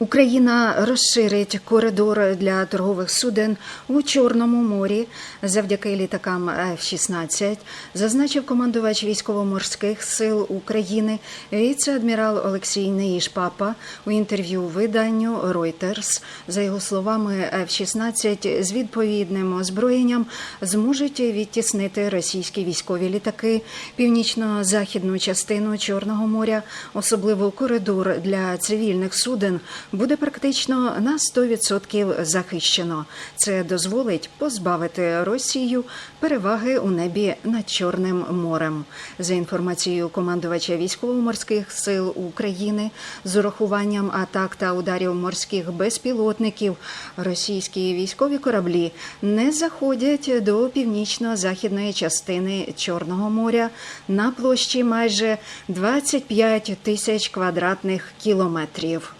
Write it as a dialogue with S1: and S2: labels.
S1: Україна розширить коридор для торгових суден у Чорному морі завдяки літакам F-16, зазначив командувач військово-морських сил України віце-адмірал Олексій Неїшпапа у інтерв'ю виданню Reuters. За його словами, F-16 з відповідним озброєнням зможуть відтіснити російські військові літаки, північно-західну частину Чорного моря, особливо коридор для цивільних суден буде практично на 100% захищено. Це дозволить позбавити Росію переваги у небі над Чорним морем. За інформацією командувача військово-морських сил України, з урахуванням атак та ударів морських безпілотників, російські військові кораблі не заходять до північно-західної частини Чорного моря на площі майже 25 тисяч квадратних кілометрів.